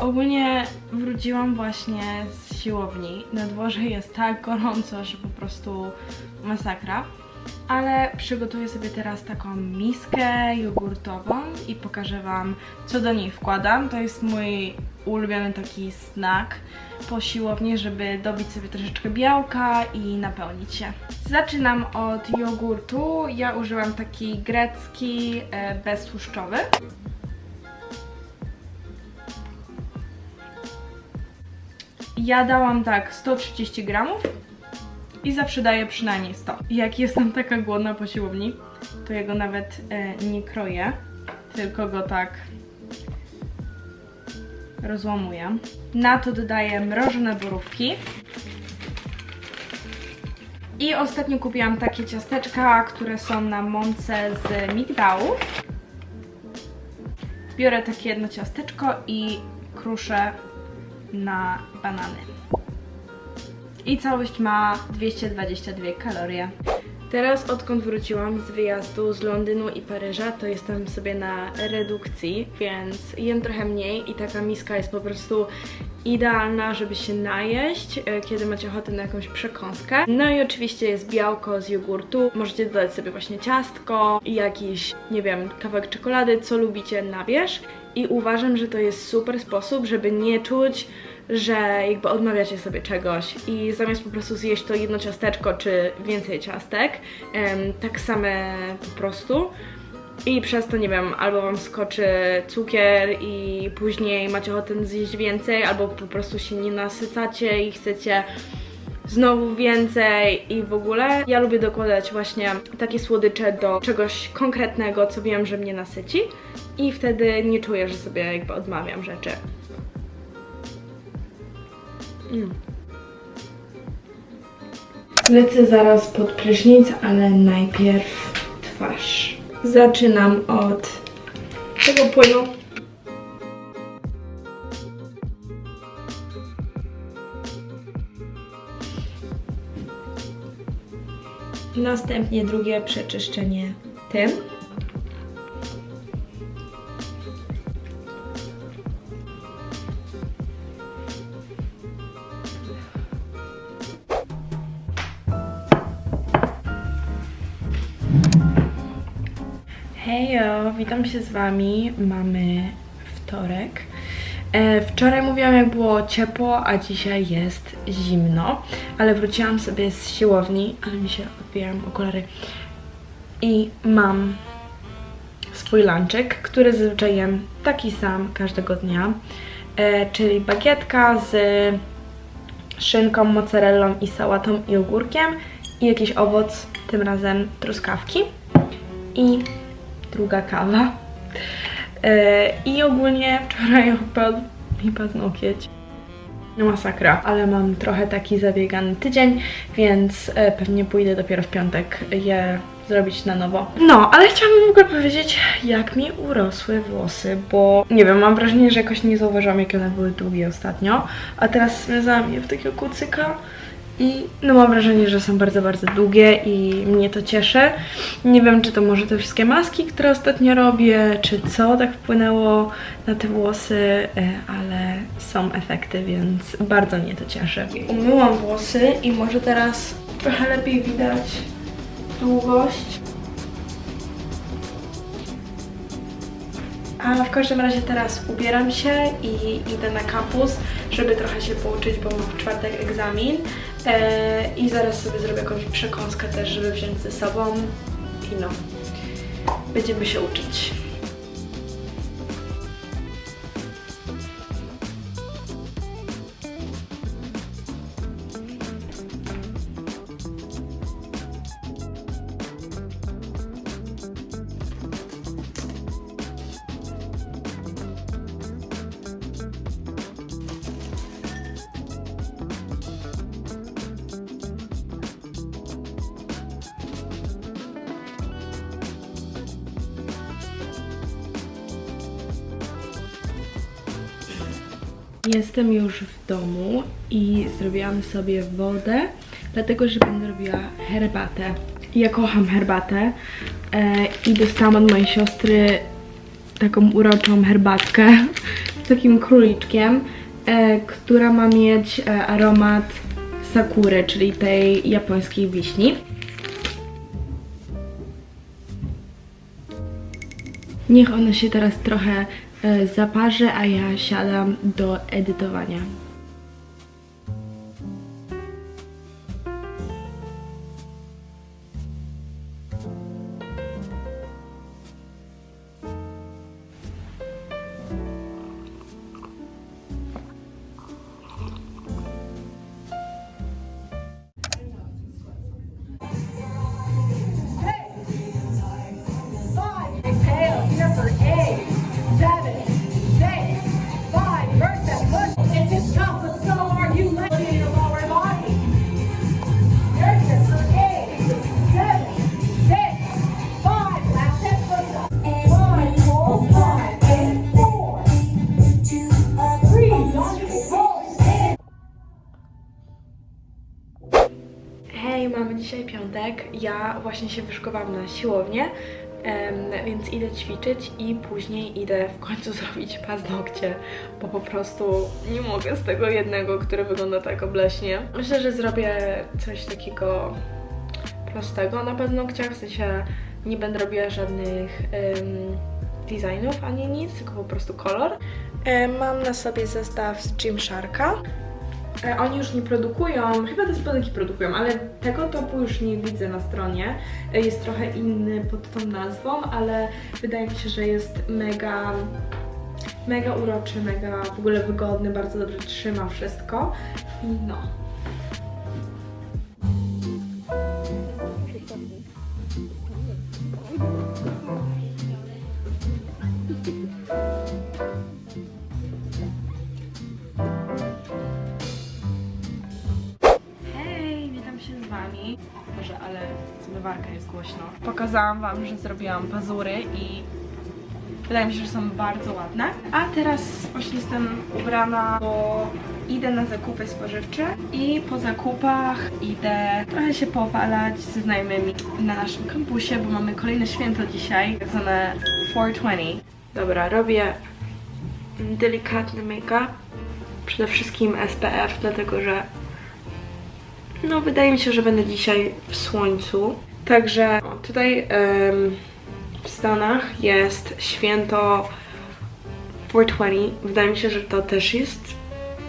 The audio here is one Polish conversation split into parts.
Ogólnie wróciłam właśnie z siłowni. Na dworze jest tak gorąco, że po prostu masakra. Ale przygotuję sobie teraz taką miskę jogurtową i pokażę Wam, co do niej wkładam. To jest mój ulubiony taki snack po siłowni, żeby dobić sobie troszeczkę białka i napełnić się. Zaczynam od jogurtu. Ja użyłam taki grecki, e, beztłuszczowy. Ja dałam tak 130 gramów i zawsze daję przynajmniej 100. Jak jestem taka głodna po siłowni, to ja go nawet e, nie kroję, tylko go tak rozłamuję. Na to dodaję mrożone borówki. I ostatnio kupiłam takie ciasteczka, które są na mące z migdałów. Biorę takie jedno ciasteczko i kruszę na banany. I całość ma 222 kalorie. Teraz odkąd wróciłam z wyjazdu z Londynu i Paryża, to jestem sobie na redukcji, więc jem trochę mniej i taka miska jest po prostu idealna, żeby się najeść, e, kiedy macie ochotę na jakąś przekąskę. No i oczywiście jest białko z jogurtu. Możecie dodać sobie właśnie ciastko jakiś, nie wiem, kawałek czekolady, co lubicie na. I uważam, że to jest super sposób, żeby nie czuć, że jakby odmawiacie sobie czegoś i zamiast po prostu zjeść to jedno ciasteczko czy więcej ciastek, tak same po prostu i przez to, nie wiem, albo wam skoczy cukier i później macie ochotę zjeść więcej, albo po prostu się nie nasycacie i chcecie znowu więcej i w ogóle. Ja lubię dokładać właśnie takie słodycze do czegoś konkretnego, co wiem, że mnie nasyci i wtedy nie czuję, że sobie jakby odmawiam rzeczy. Mm. Lecę zaraz pod prysznic, ale najpierw twarz. Zaczynam od tego płynu. Następnie drugie przeczyszczenie tym. Hejo, witam się z Wami. Mamy wtorek. E, wczoraj mówiłam, jak było ciepło, a dzisiaj jest zimno, ale wróciłam sobie z siłowni, ale mi się odbijają okulary i mam swój lunchek, który zazwyczaj jem taki sam każdego dnia, e, czyli bagietka z szynką, mozzarellą i sałatą i ogórkiem i jakiś owoc, tym razem truskawki i druga kawa. E, I ogólnie wczoraj opadł mi paznokieć. No masakra, ale mam trochę taki zabiegany tydzień, więc e, pewnie pójdę dopiero w piątek je zrobić na nowo. No, ale chciałabym w ogóle powiedzieć, jak mi urosły włosy, bo nie wiem, mam wrażenie, że jakoś nie zauważyłam, jakie one były długie ostatnio, a teraz związałam je w takiego kucyka i no mam wrażenie, że są bardzo, bardzo długie i mnie to cieszy. Nie wiem, czy to może te wszystkie maski, które ostatnio robię, czy co tak wpłynęło na te włosy, e, ale są efekty, więc bardzo mnie to cieszy. Umyłam włosy i może teraz trochę lepiej widać długość. A w każdym razie teraz ubieram się i idę na kampus, żeby trochę się pouczyć, bo mam w czwartek egzamin. E, I zaraz sobie zrobię jakąś przekąskę też, żeby wziąć ze sobą. I no, będziemy się uczyć. Jestem już w domu i zrobiłam sobie wodę, dlatego że będę robiła herbatę. Ja kocham herbatę e, i dostałam od mojej siostry taką uroczą herbatkę z takim króliczkiem, e, która ma mieć e, aromat sakury, czyli tej japońskiej wiśni. Niech ona się teraz trochę e, zaparzy, a ja siadam do edytowania. Dzisiaj piątek. Ja właśnie się wyszkowałam na siłownię, więc idę ćwiczyć i później idę w końcu zrobić paznokcie, bo po prostu nie mogę z tego jednego, który wygląda tak obleśnie. Myślę, że zrobię coś takiego prostego na paznokciach, w sensie nie będę robiła żadnych em, designów ani nic, tylko po prostu kolor. Mam na sobie zestaw z Gymsharka. E, Oni już nie produkują, chyba te spodenki produkują, ale tego topu już nie widzę na stronie. E, Jest trochę inny pod tą nazwą, ale wydaje mi się, że jest mega, mega uroczy, mega w ogóle wygodny, bardzo dobrze trzyma wszystko. I no. Głośno. Pokazałam Wam, że zrobiłam pazury i wydaje mi się, że są bardzo ładne. A teraz właśnie jestem ubrana, bo idę na zakupy spożywcze i po zakupach idę trochę się powalać ze znajomymi na naszym kampusie, bo mamy kolejne święto dzisiaj, tak zwane 420. Dobra, robię delikatny make-up. Przede wszystkim SPF, dlatego że no, wydaje mi się, że będę dzisiaj w słońcu. Także tutaj w Stanach jest święto 420. Wydaje mi się, że to też jest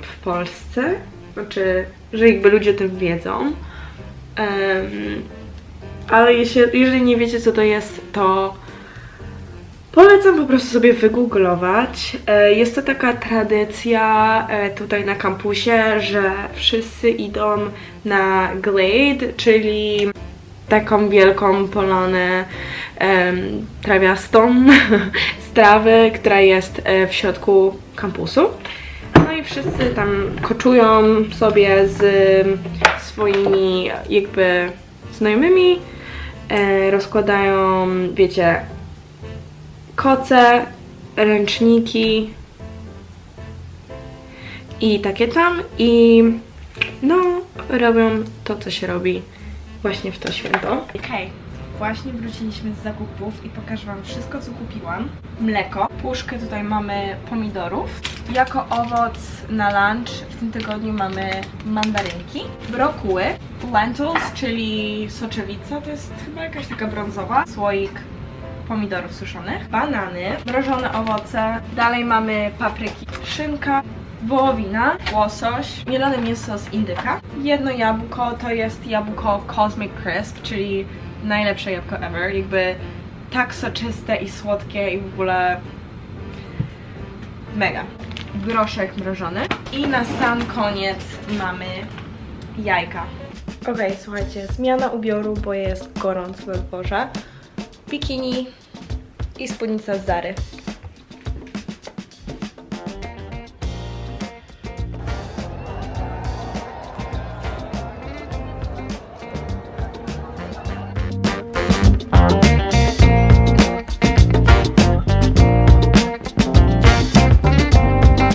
w Polsce. Znaczy, że jakby ludzie o tym wiedzą. Em, ale jeśli, jeżeli nie wiecie, co to jest, to Polecam po prostu sobie wygooglować. E, Jest to taka tradycja e, tutaj na kampusie, że wszyscy idą na glade, czyli taką wielką polanę em, trawiastą z trawy, która jest e, w środku kampusu. No i wszyscy tam koczują sobie z swoimi jakby znajomymi, e, rozkładają, wiecie, koce, ręczniki i takie tam i no robią to, co się robi właśnie w to święto. Hej, właśnie wróciliśmy z zakupów i pokażę Wam wszystko, co kupiłam. Mleko, puszkę tutaj mamy pomidorów. Jako owoc na lunch w tym tygodniu mamy mandarynki, brokuły, lentils, czyli soczewica, to jest chyba jakaś taka brązowa, słoik pomidorów suszonych, banany, mrożone owoce, dalej mamy papryki, szynka, wołowina, łosoś, mielone mięso z indyka, jedno jabłko, to jest jabłko Cosmic Crisp, czyli najlepsze jabłko ever, jakby tak soczyste i słodkie i w ogóle mega. Groszek mrożony i na sam koniec mamy jajka. Okej, słuchajcie, zmiana ubioru, bo jest gorąco na dworze bikini i spódnica z Zary.